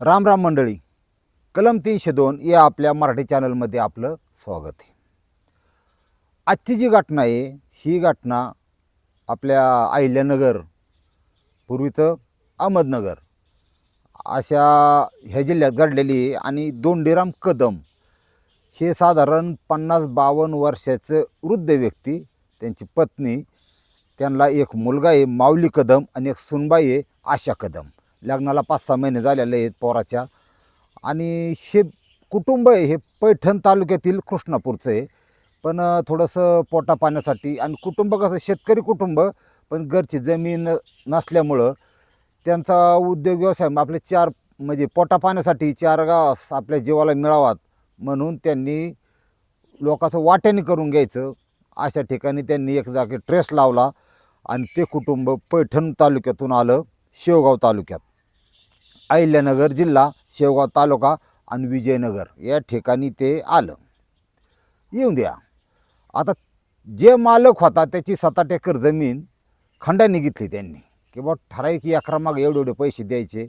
राम राम मंडळी. कलम तीनशे दोन या आपल्या मराठी चॅनलमध्ये आपलं स्वागत आहे. आजची जी घटना आहे ही घटना आपल्या अहिल्यानगर पूर्वीचं अहमदनगर अशा ह्या जिल्ह्यात घडलेली आहे आणि दोंडीराम कदम हे साधारण पन्नास बावन्न वर्षाचं वृद्ध व्यक्ती त्यांची पत्नी त्यांना एक मुलगा आहे माऊली कदम आणि एक सुनबाई आहे आशा कदम. लग्नाला पाच सहा महिने झालेले आहेत पोराच्या. आणि शे कुटुंब आहे हे पैठण तालुक्यातील कृष्णापूरचं आहे. पण थोडंसं पोटा पाण्यासाठी आणि कुटुंब कसं शेतकरी कुटुंब पण घरची जमीन नसल्यामुळं त्यांचा उद्योग व्यवसाय आपले चार म्हणजे पोटा पाण्यासाठी चार गावास आपल्या जीवाला मिळावात म्हणून त्यांनी लोकांचं वाट्याने करून घ्यायचं. अशा ठिकाणी त्यांनी एक जागी ट्रेस लावला आणि ते कुटुंब पैठण तालुक्यातून आलं शेवगाव तालुक्यात. अहिल्यानगर जिल्हा शेवगाव तालुका आणि विजयनगर. या ठिकाणी ते आलं. येऊन द्या. आता जे मालक होता त्याची सात आठ एकर जमीन खंडाने घेतली त्यांनी. की बा ठराविक एकरामागे एवढे एवढे पैसे द्यायचे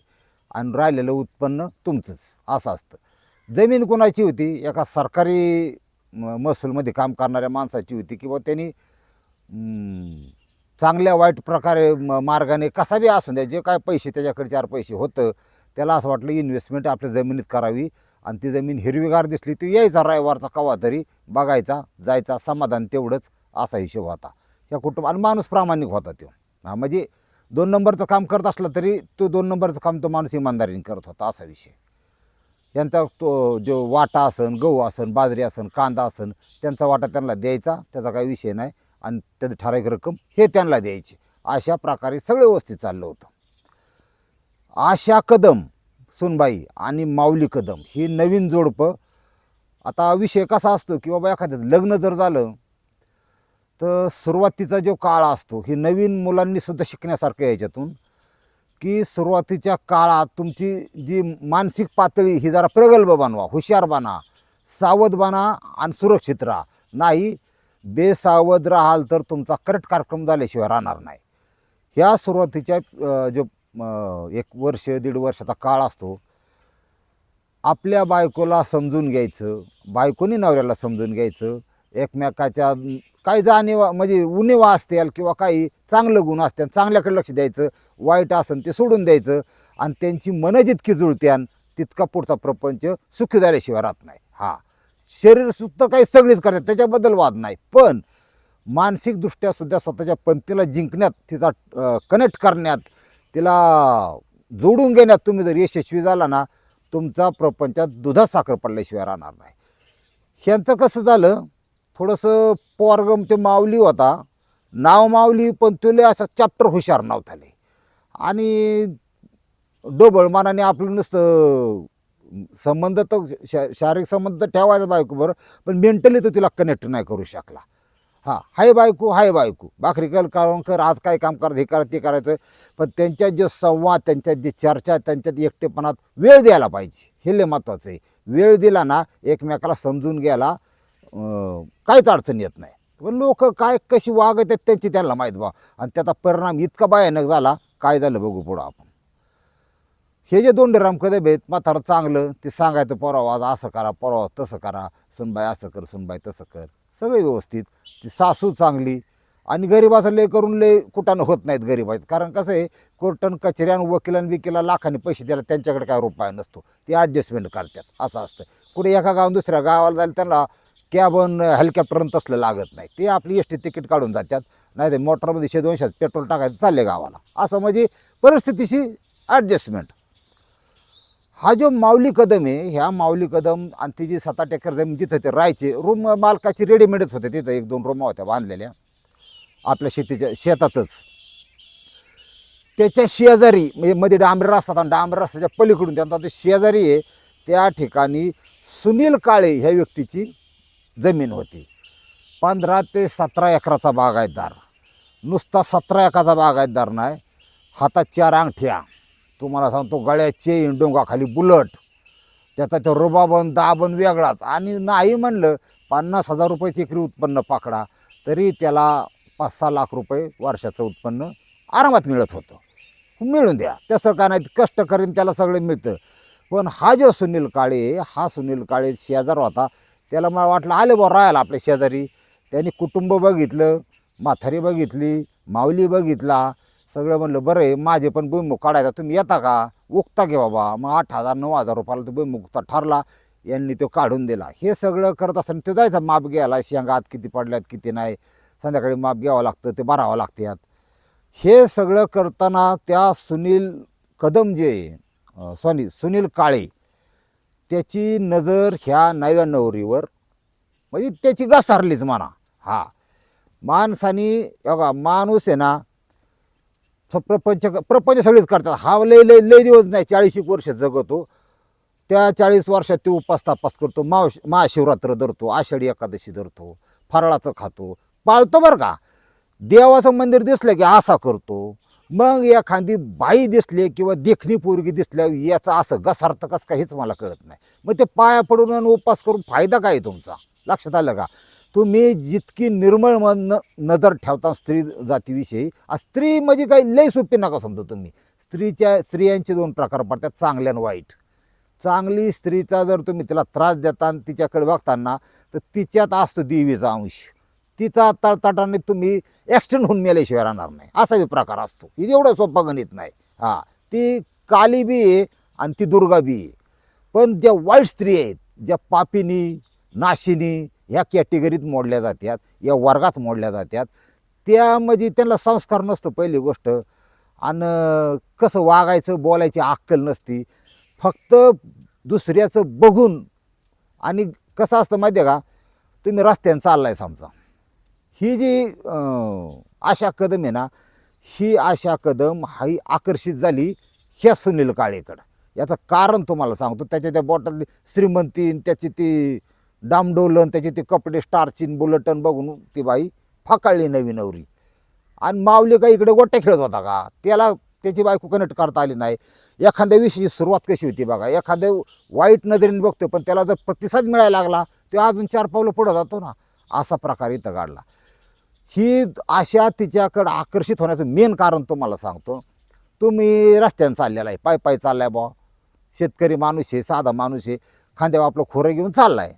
आणि राहिलेलं उत्पन्न तुमचंच. असं असतं. जमीन कोणाची होती? एका सरकारी म- महसूलमध्ये काम करणाऱ्या माणसाची होती. किंवा त्यांनी चांगल्या वाईट प्रकारे म- मार्गाने कसा बी असून द्या जे काय पैसे त्याच्याकडे चार पैसे होतं त्याला असं वाटलं इन्व्हेस्टमेंट आपल्या जमिनीत करावी आणि ती जमीन हिरवीगार दिसली ती यायचा रविवारचा कवा तरी बघायचा जायचा समाधान तेवढंच असा हिशोब होता. या कुटुंब आणि माणूस प्रामाणिक होता तो. हा म्हणजे दोन नंबरचं काम करत असलं तरी तो दोन नंबरचं काम तो माणूस इमानदारीने करत होता असा विषय. यांचा तो जो वाटा असन गहू असन बाजरी असन कांदा असन त्यांचा वाटा त्यांना द्यायचा त्याचा काही विषय नाही. आणि त्याचं ठराविक रक्कम हे त्यांना द्यायची. अशा प्रकारे सगळं व्यवस्थित चाललं होतं. आशा कदम सुनबाई आणि माऊली कदम ही नवीन जोडपं. आता विषय कसा असतो की बाबा एखाद्याचं लग्न जर झालं तर सुरुवातीचा जो काळ असतो ही नवीन मुलांनीसुद्धा शिकण्यासारखं याच्यातून की सुरुवातीच्या काळात तुमची जी मानसिक पातळी ही जरा प्रगल्भ बनवा हुशार बना सावध बना आणि सुरक्षित राहा. नाही बेसावध राहाल तर तुमचा करेक्ट कार्यक्रम झाल्याशिवाय राहणार नाही. ह्या सुरुवातीच्या जो एक वर्ष दीड वर्षाचा काळ असतो आपल्या बायकोला समजून घ्यायचं बायकोनी नवऱ्याला समजून घ्यायचं एकमेकाच्या काही जाणीवा म्हणजे उणीवा असतील किंवा काही चांगलं गुण असतील चांगल्याकडे लक्ष द्यायचं वाईट असेल ते सोडून द्यायचं आणि त्यांची मनं जितकी जुळत्यान तितका पुढचा प्रपंच सुखी झाल्याशिवाय राहत नाही. हा. शरीर सुद्धा काही सगळीच करतात त्याच्याबद्दल वाद नाही. पण मानसिकदृष्ट्या सुद्धा स्वतःच्या पंक्तीला जिंकण्यात तिचा कनेक्ट करण्यात तिला जोडून घेण्यात तुम्ही जर यशस्वी झाला ना तुमचा प्रपंचात दुधात साखर पडल्याशिवाय राहणार नाही. ह्यांचं कसं झालं? थोडंसं पोरगम ते माऊली होता. नाव माऊली पण तुले असं चॅप्टर हुशार नाव झाले आणि डोबळमानाने आपलं नुसतं संबंध तर शा शारीरिक संबंध तर ठेवायचा बायकोबरोबर पण मेंटली तो तिला कनेक्ट नाही करू शकला. हां हाय बायको हाय बायको. भाकरी कर काढून कर आज काय काम कर हे कर ते करायचं. पण त्यांच्यात जो संवाद त्यांच्यात जी चर्चा त्यांच्यात एकटेपणात वेळ द्यायला पाहिजे. हे लय महत्त्वाचं आहे. वेळ दिला ना एकमेकाला समजून घ्यायला काहीच अडचण येत नाही. पण लोक काय कशी वागत आहेत त्यांची त्यांना माहीत बा. आणि त्याचा परिणाम इतका भयानक झाला काय झालं बघू पुढं आपण. हे जे दोन राम कदम आहेत म्हातारं चांगलं ते सांगायचं परवा आज असं करा परवा तसं करा सुनबाई असं कर सुनबाई तसं कर. सगळे व्यवस्थित. ती सासू चांगली. आणि गरिबाचं लय करून लय कुठानं होत नाहीत गरिबाचं. कारण कसं आहे कोर्टन कचेऱ्यान वकिलान विकिला लाखांनी पैसे द्यायला त्यांच्याकडे काय रुपया नसतो. ते ॲडजस्टमेंट करतात. असं असतं. कुठे एका गावात दुसऱ्या गावाला जायला त्यांना कॅबन हेलिकॉप्टरन तसलं लागत नाही. ते आपली एस टी तिकीट काढून जातात. नाही ते मोटरमध्ये शे दोनशे पेट्रोल टाकायचं चालले गावाला. असं म्हणजे परिस्थितीशी ॲडजस्टमेंट हा जो माऊली कदम आहे ह्या माऊली कदम आणि तिची सात आठ एकर जमीन जिथं ते राहायचे रूम मालकाची रेडीमेडच होते. तिथं एक दोन रूमा होत्या बांधलेल्या. आपल्या शेतीच्या शेतातच. त्याच्या शेजारी म्हणजे मध्ये डांबरे रस्ता आणि डांबरे रस्त्याच्या पलीकडून त्यांचा जो शेजारी आहे त्या ठिकाणी सुनील काळे ह्या व्यक्तीची जमीन होती. पंधरा ते सतरा एकराचा बागायतदार. नुसता सतरा एकराचा बागायतदार नाही हातात चार अंगठ्या. तुम्हाला सांगतो गळ्यात चेन डोंगाखाली बुलट. त्याचा तो रुबाबन दाबन वेगळाच. आणि नाही म्हणलं पन्नास हजार रुपये एकरी उत्पन्न पाकडा तरी त्याला पाच सहा लाख रुपये वर्षाचं उत्पन्न आरामात मिळत होतं. मिळून द्या. तसं का नाही कष्ट करीन त्याला सगळं मिळतं. पण हा जो सुनील काळे हा सुनील काळे शेजार होता त्याला मला वाटलं आले बा राहायला आपल्या शेजारी. त्यांनी कुटुंब बघितलं म्हातारी बघितली माऊली बघितला सगळं म्हणलं बरं आहे माझे पण भुईमुग काढायचा तुम्ही येता का? उगता घे बाबा? मग आठ हजार नऊ हजार रुपयाला तो भुईमुगता ठरला यांनी तो काढून दिला. हे सगळं करत असताना तो जायचा माप घ्यायला शेंगात किती पडल्यात किती नाही संध्याकाळी माप घ्यावं लागतं ते भरावं लागते यात. हे सगळं करताना त्या सुनील कदम जे सॉरी सुनील काळे त्याची नजर ह्या नव्या नवरीवर म्हणजे त्याची घसारलीच म्हणा. हा. माणसानी बघा माणूस आहे ना प्रपंच प्रपंच सगळेच करतात. हा लय लय लय दिवस नाही चाळीस एक वर्ष जगतो. त्या चाळीस वर्षात ते उपास तापास करतो माव महाशिवरात्र धरतो आषाढी एकादशी धरतो फराळाचं खातो. पाळतो बरं का. देवाचं मंदिर दिसलं की असा करतो. मग एखादी बाई दिसली किंवा देखणी पोरगी दिसल्या याचा असं घसारतं कसं का हेच मला कळत नाही. मग ते पाया पडून आणि उपास करून फायदा काय आहे तुमचा? लक्षात आलं का? तुम्ही जितकी निर्मळ मन नजर ठेवता स्त्री जातीविषयी स्त्री म्हणजे काही लय सोपी नका समजा तुम्ही. स्त्रीच्या स्त्रियांचे दोन प्रकार पडतात चांगल्या आणि वाईट. चांगली स्त्रीचा जर तुम्ही तिला त्रास देता आणि तिच्याकडे बघताना तर तिच्यात असतो देवीचा अंश. तिचा तळतटाने तुम्ही ॲक्सिडेंट होऊन मेल्याशिवाय राहणार नाही. असा बी प्रकार असतो. एवढं सोपं गणित नाही. हां ती काली बी आहे आणि ती दुर्गा बी आहे. पण ज्या वाईट स्त्री आहेत ज्या पापिनी नाशिनी ह्या कॅटेगरीत मोडल्या जातात या वर्गात मोडल्या जातात त्यामध्ये त्यांना संस्कार नसतो पहिली गोष्ट. आणि कसं वागायचं बोलायची अक्कल नसती. फक्त दुसऱ्याचं बघून आणि कसं असतं माहिती आहे का? तुम्ही रस्त्याने चाललाय समजा. ही जी आशा कदम आहे ना ही आशा कदम ही आकर्षित झाली ह्या सुनील काळेकडं. याचं कारण तुम्हाला सांगतो. त्याच्या त्या बोटातली श्रीमंतीन त्याची ती डामडोलन त्याचे ते कपडे स्टारचिन बुलटन बघून ती बाई फकाळली नवी नवरी. आणि माऊली का इकडे गोट्या खेळत होता का? त्याला त्याची बायको कनेक्ट करता आली नाही. एखाद्या विषयी सुरुवात कशी होती बघा. एखाद्या वाईट नजरेने बघतो पण त्याला जर प्रतिसाद मिळायला लागला तो अजून चार पावलं पुढं जातो ना. असा प्रकार इथं काढला ही आशा तिच्याकडं आकर्षित होण्याचं मेन कारण तुम्हाला सांगतो. तुम्ही रस्त्यानं चाललेला आहे. पाय पाय चाललाय बा शेतकरी माणूस आहे साधा माणूस आहे. खांद्यावर आपलं खोरं घेऊन चाललाय.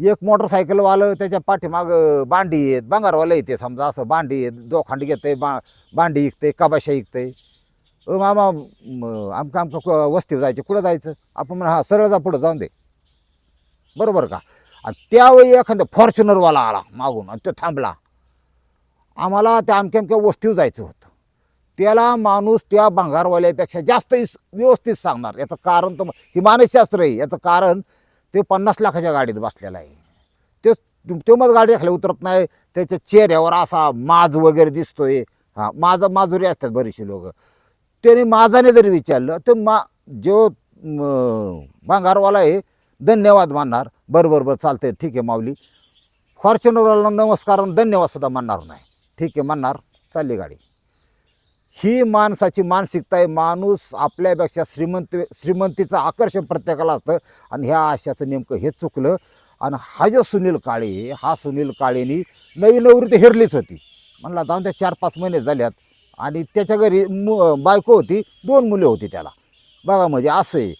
एक मोटरसायकलवालं त्याच्या पाठीमागं बांडी आहेत बंगारवाला येते समजा असं बांडी आहेत दोखांड घेते बा बांडी इकते कबाशा इकते अ मामा आमकं आमका आमका क- वस्तीवर जायचं कुठं जायचं? आपण म्हणा हा सरळ जा पुढं जाऊन दे. बरोबर का? आणि त्यावेळी एखादा फॉर्च्युनरवाला आला मागून आणि तो थांबला. आम्हाला त्या अमक्या अमक्या वस्तीवर जायचं होतं. त्याला माणूस त्या भांगारवाल्यापेक्षा जास्त व्यवस्थित सांगणार. याचं कारण तर ही मानसशास्त्र आहे. याचं कारण ते पन्नास लाखाच्या गाडीत बसलेला आहे. ते तो मग गाडी खाली उतरत नाही. त्याच्या चेहऱ्यावर असा माज वगैरे दिसतोय. हां माझा माजुरी असतात बरीचशी लोक. त्याने माझाने जरी विचारलं तर मा जो भांगारवाला आहे धन्यवाद मानणार. बरं बरं बरं चालतंय. ठीक आहे माऊली. फॉर्च्युनरवाला नमस्कार धन्यवाद सुद्धा म्हणणार नाही. ठीक आहे मानणार. चालली गाडी. ही माणसाची मानसिकता आहे. माणूस आपल्यापेक्षा श्रीमंत श्रीमंतीचं आकर्षण प्रत्येकाला असतं. आणि ह्या आशाचं नेमकं हे चुकलं. आणि हा जो सुनील काळे आहे, हा सुनील काळेनी नवी नवरी तर हेरलीच होती. म्हणला जाऊन त्या चार पाच महिने झाल्यात. आणि त्याच्या घरी मु बायको होती. दोन मुले होती त्याला. बघा म्हणजे असं आहे.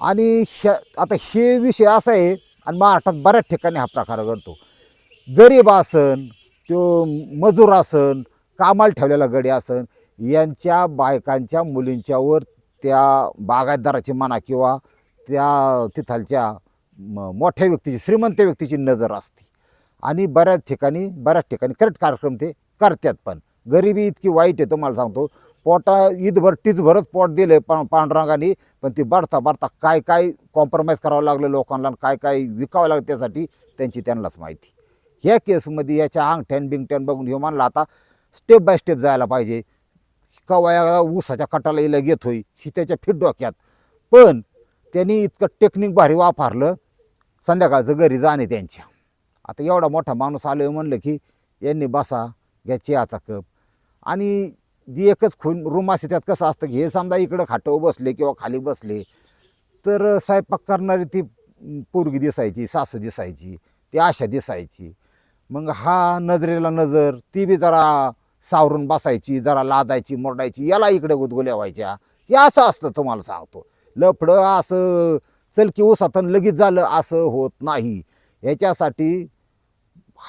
आणि श आता हे विषय असा आहे आणि महाराष्ट्रात बऱ्याच ठिकाणी हा प्रकार घडतो. गरीब आसन तो मजूर आसन कामाला ठेवलेला गडी आसन यांच्या बायकांच्या मुलींच्यावर त्या बागायतदाराची म्हणा किंवा त्या तिथालच्या म- मोठ्या व्यक्तीची श्रीमंत व्यक्तीची नजर असते. आणि बऱ्याच ठिकाणी बऱ्याच ठिकाणी करेक्ट कार्यक्रम ते करतात पण. गरिबी इतकी वाईट आहे तुम्हाला सांगतो. पोटा ईदभर टीचभरच पोट दिले पा पांडुरंगाने. पण ती भरता भरता काय काय कॉम्प्रोमाइज करावं लागलं लोकांना आणि काय काय विकावं लागलं त्यासाठी त्यांची त्यांनाच माहिती. ह्या केसमध्ये याच्या अंगठ्यान बिंगठ्यान बघून हे मानला आता स्टेप बाय स्टेप जायला पाहिजे. कवाया ऊसाच्या कटाला इला घेत होई ही त्याच्या फिट डोक्यात. पण त्यांनी इतकं टेक्निक भारी वापरलं संध्याकाळचं घरी जाणे त्यांच्या. आता एवढा मोठा माणूस आलो म्हणलं की यांनी बसा घ्या चियाचा कप. आणि जी एकच खून रूम असते त्यात कसं असतं की हे समजा इकडं खाटव बसले किंवा खाली बसले तर स्वयंपाक करणारी ती पोरगी दिसायची सासू दिसायची ती आशा दिसायची. मग हा नजरेला नजर ती बी जरा सावरून बसायची जरा लादायची मोडायची याला इकडे गुदगुल्या व्हायच्या. हे असं असतं तुम्हाला सांगतो. लफडं असं चल की उसातन लगेच झालं असं होत नाही. याच्यासाठी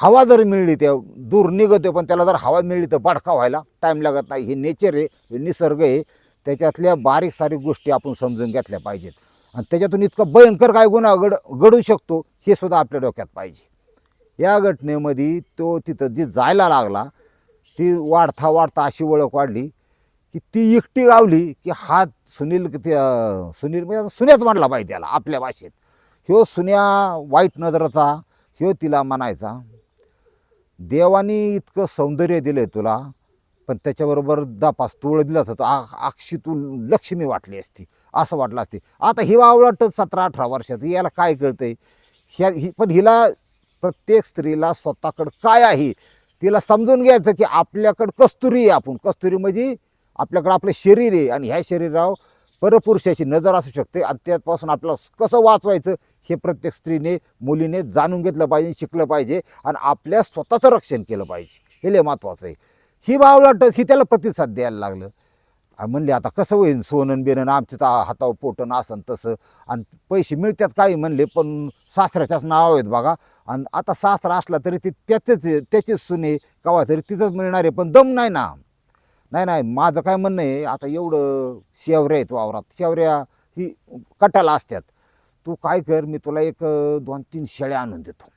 हवा जर मिळली त्या दूर निघतो पण त्याला जर हवा मिळली तर बडका व्हायला टाईम लागत नाही. हे नेचर आहे हे निसर्ग आहे. त्याच्यातल्या बारीक सारीक गोष्टी आपण समजून घेतल्या पाहिजेत. आणि त्याच्यातून इतकं भयंकर काय गुन्हा घड घडू शकतो हे सुद्धा आपल्या डोक्यात पाहिजे. या घटनेमध्ये तो तिथं जे जायला लागला ती वाढता वाढता अशी ओळख वाढली की ती एकटी गावली की हा सुनील ते सुनील म्हणजे आता सुन्याच म्हणला पाहिजे त्याला आपल्या भाषेत. ह्यो सुन्या वाईट नजराचा ह्यो तिला म्हणायचा देवाने इतकं सौंदर्य दिलंय तुला पण त्याच्याबरोबर दापास तुळ दिला असतो आ अक्षी तू लक्ष्मी वाटली असती असं वाटलं असते. आता ही वावळटच सतरा अठरा वर्षाचं याला काय कळतंय? ह्या ही पण हिला प्रत्येक स्त्रीला स्वतःकडं काय आहे? तिला समजून घ्यायचं की आपल्याकडं कस्तुरी आहे आपण. कस्तुरी म्हणजे आपल्याकडं आपलं शरीर आहे आणि ह्या शरीरावर परपुरुषाची नजर असू शकते आणि त्यापासून आपल्याला कसं वाचवायचं हे प्रत्येक स्त्रीने मुलीने जाणून घेतलं पाहिजे शिकलं पाहिजे आणि आपल्या स्वतःचं रक्षण केलं पाहिजे. हे लय महत्त्वाचं आहे. ही बावलाटच ही त्याला प्रतिसाद द्यायला लागलं. म्हणले आता कसं होईल सोनं बिनन आमचं तर हातावर पोटन असन तसं. आणि पैसे मिळतात काही म्हणले पण सासऱ्याच्याच नाव आहेत बघा. आणि आता सासरा असला तरी ते त्याचेच त्याचेच सुने कवा तरी तिथंच मिळणार आहे पण दम नाही ना. नाही नाही माझं काय म्हणणं आहे आता एवढं शेवऱ्या आहेत वावरात. शेवऱ्या ही कटाला असतात. तू काय कर मी तुला एक दोन तीन शेळ्या आणून देतो.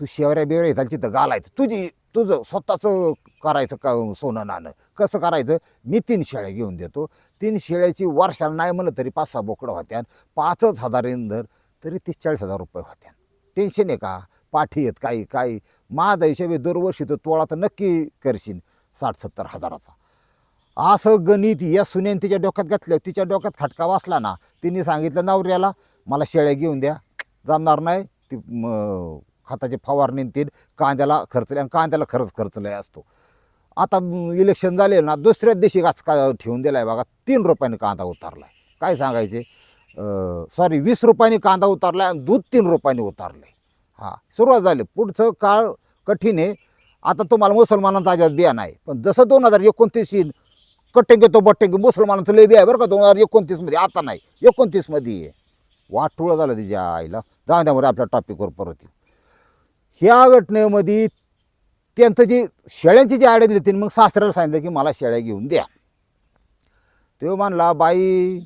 तू शेवऱ्या बिवऱ्या इथालची तिथं घालायचं. तुझी तुझं स्वतःचं करायचं का सोनं नाणं? कसं करायचं? मी तीन शेळ्या घेऊन देतो. तीन शेळ्याची वर्षाला नाही म्हणलं तरी पाच सहा बोकडं होत्या पाचच हजार इंधर तरी तीस चाळीस हजार रुपये होत्या टेन्शन आहे का? पाठी आहेत काही काही. माझा हिशोब दरवर्षी तर तोळा तर नक्की करशील. साठ सत्तर हजाराचा. असं गणित या सुनेन तिच्या डोक्यात घातलं. तिच्या डोक्यात खटका वाचला ना तिने सांगितलं नवऱ्याला मला शेळ्या घेऊन द्या. जमणार नाही. ती खताची फवारणी न तीन कांद्याला खर्चले आणि कांद्याला खरंच खर्चलाय असतो. आता इलेक्शन झाले ना दुसऱ्या दिवशी गाच का ठेवून आहे बघा तीन रुपयाने कांदा उतारलाय. काय सांगायचे? सॉरी वीस रुपयाने कांदा उतारलाय आणि दूध तीन रुपयाने आहे हां सुरुवात झाली. पुढचं काळ कठीण आहे. आता तुम्हाला मुसलमानांचा अजिबात बिया नाही. पण जसं दोन हजार एकोणतीस येईल कट्टेंगे तो बट्टेंगे मुसलमानांचं लय बी आहे बरं का दोन हजार एकोणतीसमध्ये आता नाही एकोणतीसमध्ये आहे. वाटोळं झालं तिच्या आईला. जाऊ द्या आपल्या टॉपिकवर परत येऊ. ह्या घटनेमध्ये त्यांचं जे शेळ्यांची जी आडे दिली त्यांनी मग सासऱ्याला सांगितलं की मला शेळ्या घेऊन द्या. तो म्हणला बाई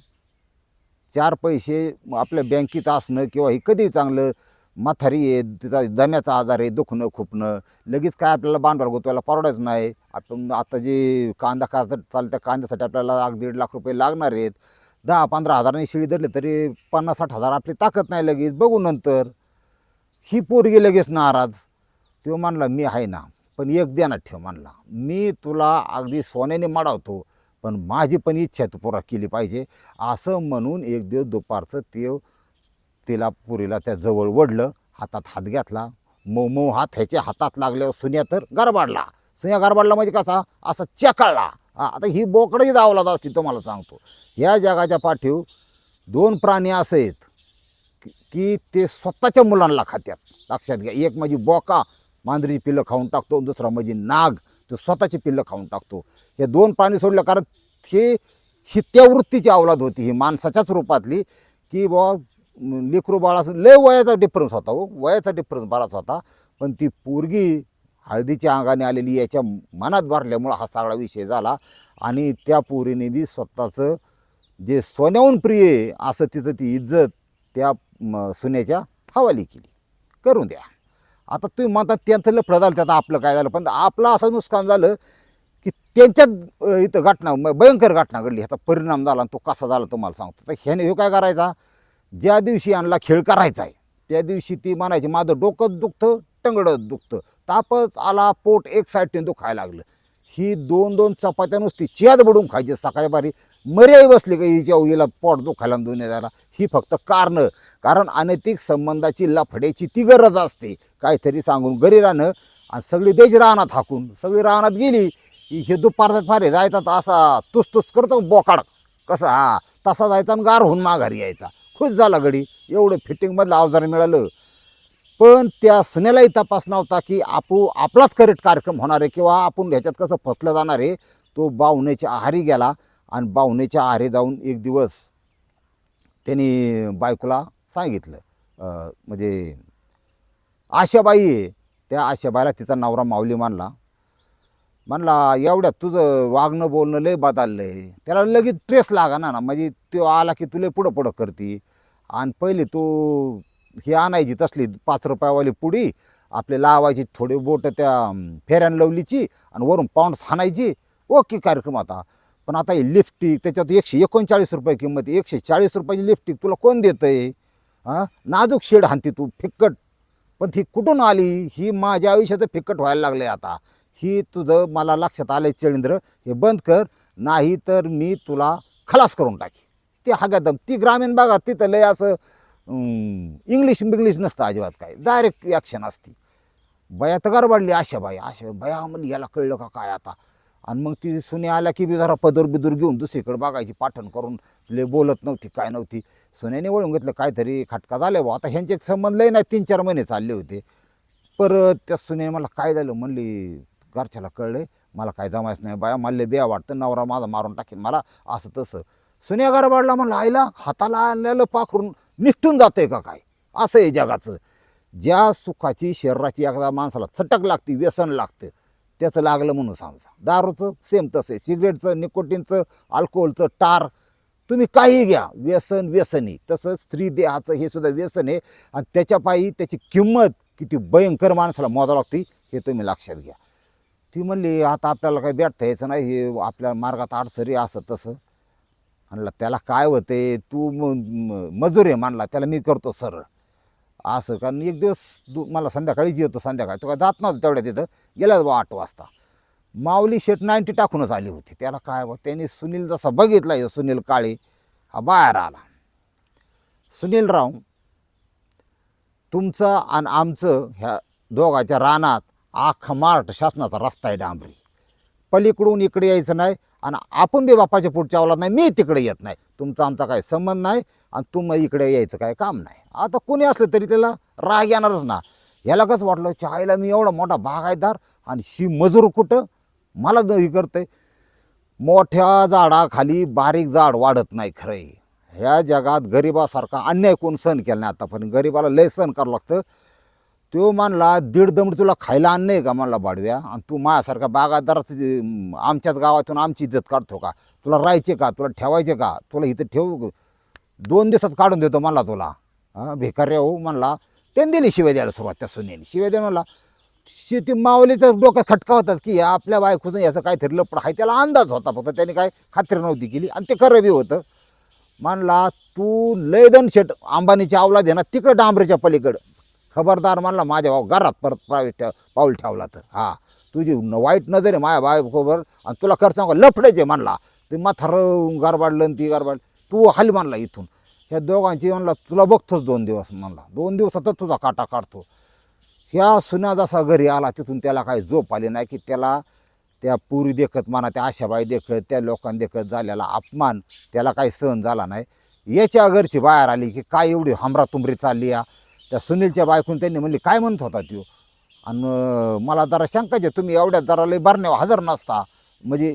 चार पैसे आपल्या बँकेत असणं किंवा हे कधी चांगलं? म्हातारी आहे तिचा दम्याचा आजार आहे दुखणं खुपणं. लगेच काय आपल्याला भांडवल गुतवायला परवडायचं नाही. आपण आता जे कांदा का चालत्या कांद्यासाठी आपल्याला आग दीड लाख रुपये लागणार आहेत. दहा पंधरा हजारांनी शिळी धरली तरी पन्नास साठ हजार आपली ताकद नाही लगेच. बघू नंतर. ही पोरगी लगेच नाराज. तो म्हणला मी आहे ना. पण एक ध्यानात ठेव म्हणला मी तुला अगदी सोन्याने मडावतो पण माझी पण इच्छा तू पुरा केली पाहिजे. असं म्हणून एक दिवस दुपारचं ते तिला पुरीला त्या जवळ वडलं हातात हात घातला. मऊ मऊ हात ह्याच्या हातात लागल्यावर सुन्या तर गरबाडला. सुन्या गरबाडला म्हणजे कसा? असा चेकाळला. आता ही बोकडही दावला असती तुम्हाला सांगतो. या जगाच्या पाठीव दोन प्राणी असे आहेत. की- ते स्वतःच्या मुलांना खात्यात. लक्षात घ्या एक म्हणजे बोका मांजरीची पिल्लं खाऊन टाकतो दुसरा म्हणजे नाग तो स्वतःची पिल्लं खाऊन टाकतो. हे दोन पाणी सोडलं कारण हे शित्यावृत्तीची अवलाद होती ही माणसाच्याच रूपातली की बुवा लेकरू बाळाचं लय वयाचा डिफरन्स होता हो वयाचा डिफरन्स बराच होता पण ती पोरगी हळदीच्या अंगाने आलेली याच्या मनात भरल्यामुळं हा सगळा विषय झाला आणि त्या पोरीने बी स्वतःचं जे सोन्याहून प्रिय असं तिचं ती इज्जत त्या म, सुनेच्या हवाली केली. करून द्या. आता तुम्ही म्हणतात त्यांचं लफडं झालं त्यात आपलं काय झालं? पण आपलं असं नुकसान झालं की त्यांच्यात इथं घटना भयंकर घटना घडली. ह्याचा परिणाम झाला आणि तो कसा झाला तुम्हाला सांगतो. तर ह्याने हे काय करायचा? ज्या दिवशी यांना खेळ करायचा आहे त्या दिवशी ती म्हणायची माझं डोकं दुखतं टंगडं दुखतं. तापच आला पोट एक साईडने दुखायला लागलं. ही दोन दोन चपात्या नुसती चियात बुडून खायची सकाळी बारी मर्याई बसली का हिच्या हिला पोट दुखायला आणि दोन्ही जायला ही फक्त कारणं. कारण अनैतिक संबंधाची लफड्याची ती गरज असते. काहीतरी सांगून घरी राहणं आणि सगळी द्यायची रानात हाकून सगळी रानात गेली हे दुपारचा फारे जायचा तर असा तुस करतो बोकाड. कसं? हा तसा जायचा आणि गार होऊन माघारी यायचा. खुश झाला घडी एवढं फिटिंगमधलं अवजार मिळालं. पण त्या सुनेलाही तपास नव्हता की आपू आपलाच करेक्ट कार्यक्रम होणार आहे किंवा आपण ह्याच्यात कसं फसलं जाणार आहे? तो बावण्याच्या आहारी गेला. आणि बावण्याच्या आरे जाऊन एक दिवस त्यांनी बायकोला सांगितलं म्हणजे आशाबाई आहे. त्या आशाबाईला तिचा नवरा माऊली मानला. म्हणला एवढ्यात तुझं वागणं बोलणं लय बदललं आहे त्याला लगेच ट्रेस लागा ना. ना म्हणजे तो आला की तुला पुढं पुढं करते. आणि पहिले तू ही आणायची तसली पाच रुपयावाली पुडी आपले लावायची थोडे बोट त्या फेऱ्यानं फेऱ्यान लवलीची आणि वरून पाऊंड हाणायची. ओके कार्यक्रम आता. पण आता हे लिपस्टिक त्याच्यात एकशे एकोणचाळीस रुपये किंमत आहे. एकशे चाळीस रुपयाची लिपस्टिक तुला कोण देतं हां? नाजूक शेड हाणती तू फिक्कट. पण ती कुठून आली? ही माझ्या आयुष्यात फिक्कट व्हायला लागले आता. ही तुझं मला लक्षात आलं चळिंद्र. हे बंद कर नाही तर मी तुला खलास करून टाकी ते हागादम ती ग्रामीण भागात तिथं लय असं इंग्लिश बिंग्लिश नसतं अजिबात काय डायरेक्ट ॲक्शन असते. बया तर वाढली आशा बाई आशा बया म्हणजे याला कळलं का काय आता? आणि मग ती सुने आल्या की बी जरा पदर बिदूर घेऊन दुसरीकडे बघायची पाठण करून. ले बोलत नव्हती काय नव्हती. सुनेने वळून घेतलं काहीतरी खटका झाले बा आता ह्यांचे संबंध लय नाही तीन चार महिने चालले होते. परत त्या सुने मला काय झालं म्हणली घरच्याला कळले मला काय जमायचं नाही बाया मला बिया वाटतं नवरा माझा मारून टाकेन मला असं तसं. सुन्या गरबाडला म्हणलं आईला हाताला आणलेलं पाखरून निष्ठून जाते का काय? असं आहे जगाचं. ज्या सुखाची शरीराची एकदा माणसाला चटक लागते व्यसन लागतं. त्याचं लागलं म्हणून समजा. दारूचं सेम तसं आहे. सिगरेटचं निकोटीनचं अल्कोहोलचं टार तुम्ही काही घ्या. व्यसन व्यसनी. तसं स्त्री देहाचं हे सुद्धा व्यसन आहे. आणि त्याच्यापायी त्याची किंमत किती भयंकर माणसाला मोजावं लागते हे तुम्ही लक्षात घ्या. ती म्हणली आता आपल्याला काही भेटता यायचं नाही हे आपल्या मार्गात अडसरी असं तसं. म्हणलं त्याला काय होते तू मजूर आहे मानला त्याला मी करतो सरळ. असं कारण एक दिवस दु मला संध्याकाळीच येतो संध्याकाळी. तो काय जात नव्हतं तेवढ्या तिथं. गेला बा आठ वाजता. माऊली शेट नाईन्टी टाकूनच आली होती. त्याला काय बा त्याने सुनील जसा बघितला हे सुनील काळे हा बाहेर आला. सुनील राव तुमचं आणि आमचं ह्या दोघाच्या रानात आख मार्ट शासनाचा रस्ता आहे डांबरी. पलीकडून इकडे यायचं नाही आणि आपण बी बापाच्या पुढच्या अवलाद नाही मी तिकडे येत नाही. तुमचा आमचा काही संबंध नाही आणि तुम्ही इकडे यायचं काय काम नाही. आता कोणी असलं तरी त्याला राग येणारच ना. याला कसं वाटलं चायला मी एवढा मोठा बागायतदार आणि शी मजूर कुठं? मला हे करतंय. मोठ्या झाडाखाली बारीक झाड वाढत नाही खरंही ह्या जगात गरिबासारखा अन्याय कोण सहन केला नाही आतापर्यंत. गरिबाला लय सहन करावं लागतं. तो म्हणला दीड दमड तुला खायला आणणं आहे का? म्हणला बाडव्या. आणि तू माझ्यासारखा बागायतदाराचं आमच्याच गावातून आमची इज्जत काढतो का? तुला राहायचे का? तुला ठेवायचे का? तुला इथं ठेवू दोन दिवसात काढून देतो म्हणला तुला. हां भिकाऱ्या हो म्हणला. त्याने दिली शिवाय द्यायला सुरुवात त्या सुनेने. शिवाय द्या म्हणला. शेती माऊलीचं डोक्यात खटका होतात की आपल्या बायकोचं याचं काहीतरी लपड आहे त्याला अंदाज होता फक्त त्याने काय खात्री नव्हती केली. आणि ते खरं बी होतं. म्हणला तू लयदन शेट अंबानीच्या आवला दे ना तिकडं डांबरेच्या पलीकडं. खबरदार म्हणला माझ्या भाऊ घरात परत प्रायव्हेट ठेव पाऊल ठेवला तर. हा तुझी न- वाईट नजर आहे माझ्या बायकोबर आणि तुला खर्च लफडायचे म्हणला ते माथार गारबाडलं आणि ती गारबाड तू हाली म्हणला इथून. ह्या दोघांची म्हणला तुला बघतोच दोन दिवस म्हणला. दोन दिवसातच तुझा काटा काढतो. ह्या सुना जसा घरी आला तिथून त्याला काही झोप आली नाही की त्याला त्या पुरी देखत म्हणा त्या आशाबाई देखत त्या लोकांनी देखत झालेला अपमान त्याला काही सहन झाला नाही. याच्या घरची बाहेर आली की काय एवढी हमरातुमरी चालली या? त्या सुनीलच्या बायकून त्यांनी म्हणली काय म्हणत होता त्यो? आणि मला जरा शंकाचे तुम्ही एवढ्या जरा बरण्यावर भरण्यावर हजर नसता म्हणजे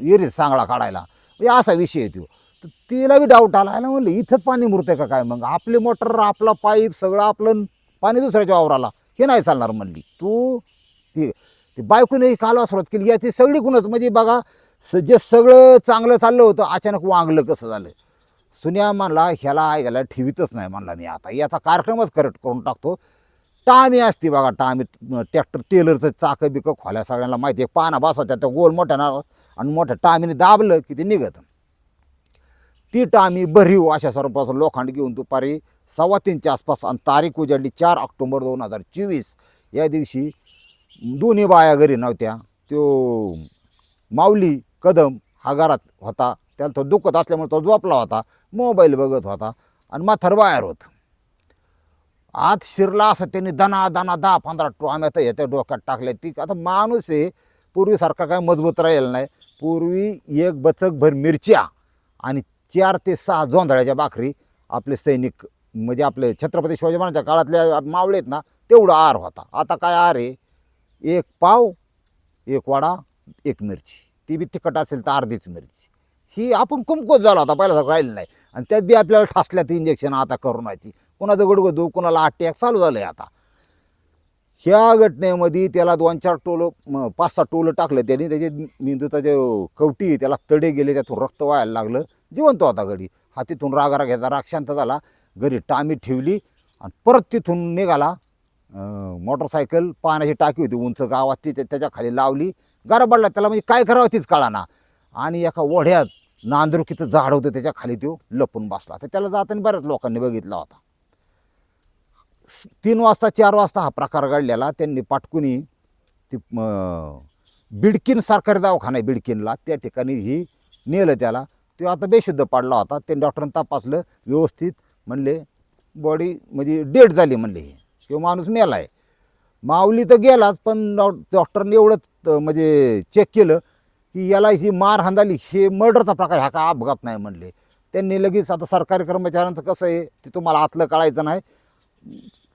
येरीत सांगळा काढायला. म्हणजे असा विषय आहे त्यो. तर तिला बी डाऊट आला. याला म्हणलं इथंच पाणी मुरतंय का काय मग? आपली मोटर आपला पाईप सगळं आपलं पाणी दुसऱ्याच्या वावराला. हे नाही चालणार म्हणली. तू ती ती बायकोने कालवा सुरुवात केली. याची सगळी कुणच म्हणजे बघा स जे सगळं चांगलं चाललं होतं अचानक वांगलं कसं झालं? सुन्या म्हणला ह्याला ऐकायला ठेवीतच नाही म्हणला मी. आता याचा कार्यक्रमच करेक्ट करून टाकतो. टामी असते बघा टामी. ट्रॅक्टर टेलरचं चाकं बिकं खोल्या सगळ्यांना माहिती आहे. पाना बसवत्या त्या गोल मोठ्या ना आणि मोठ्या टामीने दाबलं की ते निघत. ती टामी भरीव अशा स्वरूपाचं लोखंड घेऊन दुपारी सव्वा तीनच्या आसपास आणि तारीख उजाडली चार ऑक्टोबर दोन हजार चोवीस. या दिवशी दोन्ही बाया घरी नव्हत्या. तो माऊली कदम हा घरात होता. त्याला तो दुखत असल्यामुळे तो झोपला होता मोबाईल बघत होता आणि माथर बाहेर होत. आत शिरला असं त्यांनी दना दना दहा पंधरा टोम्या तर येत्या डोक्यात टाकल्या. ती आता माणूस आहे पूर्वीसारखा काय मजबूत राहिला नाही. पूर्वी एक बचकभर मिरच्या आणि चार ते सहा जोंधळ्याच्या भाकरी आपले सैनिक म्हणजे आपले छत्रपती शिवाजी महाराजांच्या काळातल्या मावळे आहेत ना तेवढा आर होता. आता काय आर आहे? एक पाव एक वडा एक मिरची. ती बी तिखट असेल तर अर्धीच मिरची. ही आपण कुमकोत झाला आता पहिल्यासारखं राहिलं नाही. आणि त्यात बी आपल्याला ठासल्यात इंजेक्शन आता करोनाची कोणाचं गुडगुदू कुणाला अटॅक चालू झालं आहे आता. ह्या घटनेमध्ये त्याला दोन चार टोलं पाच सहा टोलं टाकलं त्याने. त्याचे मेंदूचा जे कवटी त्याला तडे गेले त्यातून रक्त व्हायला लागलं. जिवंत होता घडी हा तिथून रागारा घ्यायचा राग शांत झाला. घरी टामी ठेवली आणि परत तिथून निघाला. मोटरसायकल पाण्याची टाकी होती उंच गावात. ती त्याच्याखाली त्याच्याखाली लावली. गरबडला त्याला म्हणजे काय करावं तीच कळाना. आणि एका ओढ्यात नांदरुकीचं झाड होतं त्याच्याखाली तो लपून बसला. तर त्याला जाताना बऱ्याच लोकांनी बघितला होता. तीन वाजता चार वाजता हा प्रकार घडलेला. त्यांनी पाटकुनी ती बिडकिन बिडकीन सरकारी दवाखाना आहे बिडकिनला. त्या ठिकाणी ही नेलं त्याला. तो आता बेशुद्ध पडला होता. त्यांनी डॉक्टरांनी तपासलं व्यवस्थित म्हणले बॉडी म्हणजे डेड झाली म्हणले ही. किंवा माणूस मेला आहे माऊली तर गेलाच पण डॉ डॉक्टरने एवढंच म्हणजे चेक केलं. की याला ही मार हांदाली हे मर्डरचा प्रकार हा का अपघात नाही म्हणले. त्यांनी लगेच आता सरकारी कर्मचाऱ्यांचं कसं आहे ते तुम्हाला आतलं कळायचं नाही.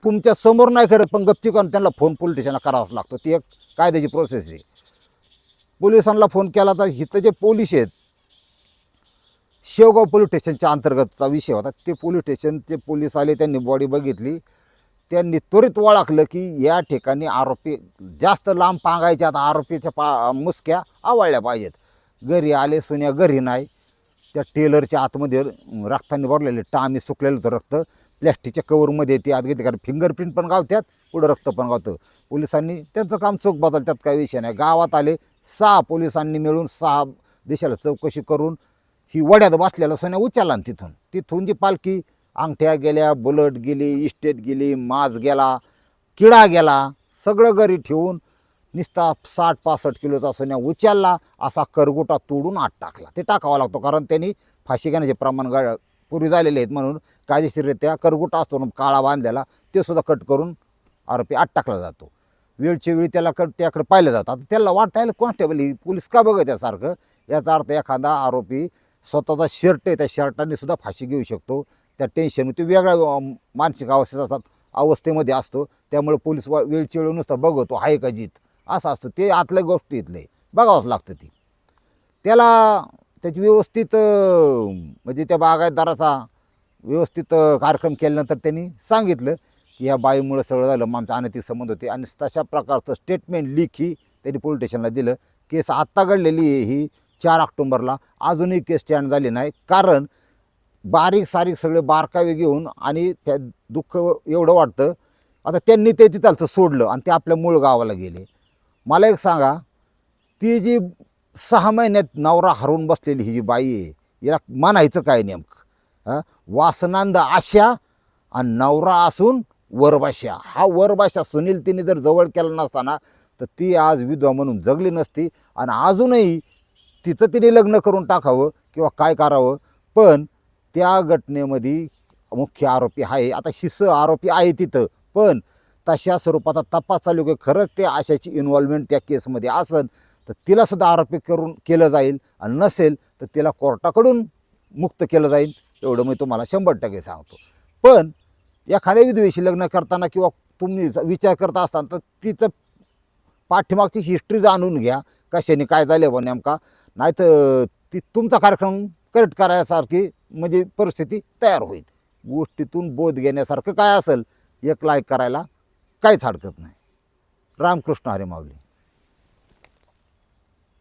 तुमच्यासमोर नाही करत पण गप्ती करून त्यांना फोन पोलीस स्टेशनला करावाच लागतो. ती एक कायद्याची प्रोसेस आहे. पोलिसांना फोन केला तर इथं जे पोलीस आहेत शेवगाव पोलीस स्टेशनच्या अंतर्गतचा विषय होता. ते पोलीस स्टेशनचे पोलीस आले त्यांनी बॉडी बघितली. त्यांनी त्वरित ओळखलं की या ठिकाणी आरोपी जास्त लांब पांगायच्या आता आरोपीच्या पा मुसक्या आवळल्या पाहिजेत. घरी आले सुन्या घरी नाही. त्या टेलरच्या आतमध्ये रक्ताने भरलेले टामी सुकलेलं होतं रक्त. प्लॅस्टिकच्या कवरमध्ये येते आत घेते कारण फिंगरप्रिंट पण गावत्यात पुढं रक्त पण गावतं. पोलिसांनी त्यांचं काम चोख बदल त्यात काही विषय नाही. गावात आले सहा पोलिसांनी मिळून सहा देशाला चौकशी करून ही वड्यात बसलेला सोन्या उचलला तिथून. तिथून जी पालखी अंगठ्या गेल्या बुलट गेली इस्टेट गेली माज गेला किडा गेला सगळं घरी ठेवून निस्ता साठ पासष्ट किलोचा सोन्या उचलला असा करगोटा तोडून आत टाकला. ते टाकावा लागतो कारण त्यांनी फाशी घेण्याचे प्रमाण गा पूर्वी झालेले आहेत म्हणून कायदेशीररित्या करगोटा असतो ना काळा बांधलेला ते सुद्धा कट करून आरोपी आत टाकला जातो. वेळच्या वेळी त्याला कट त्याकडे पाहिलं जातं. आता त्याला वाटतं कॉन्स्टेबल ही पोलीस का बघत यासारखं याचा अर्थ एखादा आरोपी स्वतःचा शर्ट आहे त्या शर्टाने सुद्धा फाशी घेऊ शकतो. त्या टेन्शन ते वेगळ्या मानसिक अवस्थेत असतात अवस्थेमध्ये असतो. त्यामुळे पोलीस वा- वेळच्या वेळी नुसतं बघतो आहे का जीत? असं असतं. ते आतल्या गोष्टी इथले. बघावंच लागतं ती. त्याला त्याची व्यवस्थित म्हणजे त्या बागायतदाराचा व्यवस्थित कार्यक्रम केल्यानंतर त्यांनी सांगितलं की या बाईमुळं सगळं झालं मग आमचा अनैतिक संबंध होते. आणि तशा प्रकारचं स्टेटमेंट लीक ही त्यांनी पोलीस स्टेशनला दिलं. केस आत्ता घडलेली आहे ही चार ऑक्टोंबरला. अजूनही केस स्टँड झाली नाही कारण बारीक सारीक सगळे बारकावे घेऊन आणि त्या दुःख एवढं वाटतं. आता त्यांनी ते तिथालचं सोडलं आणि ते आपल्या मूळ गावाला गेले. मला एक सांगा ती जी सहा महिन्यात नवरा हरवून बसलेली ही जी बाई आहे हिला मानायचं काय नेमकं? वासनांद आशा आणि नवरा असून वरभाषा हा वरभाषा सुनील तिने जर जवळ केला नसताना तर ती आज विधवा म्हणून जगली नसती आणि अजूनही तिचं तिने लग्न करून टाकावं किंवा काय करावं. पण त्या घटनेमध्ये मुख्य आरोपी आहे. आता शिस आरोपी आहे तिथं पण तशा स्वरूपाचा तपास चालू की खरंच ते आशाची इन्व्हॉल्वमेंट त्या केसमध्ये असेल तर तिला सुद्धा आरोपी करून केलं जाईल. आणि नसेल तर तिला कोर्टाकडून मुक्त केलं जाईल. एवढं मी तुम्हाला शंभर टक्के सांगतो. पण एखाद्या विधवेशी लग्न करताना किंवा तुम्ही विचार करत असताना तर तिचं पाठीमागची हिस्ट्री जाणून घ्या. कशाने काय झालं बा नेमका? नाही तर ती तुमचा कार्यक्रम करेक्ट करायसारखी म्हणजे परिस्थिती तयार होईल. गोष्टीतून बोध घेण्यासारखं काय असेल एक लाईक करायला काहीच हरकत नाही. रामकृष्ण हरे माऊली.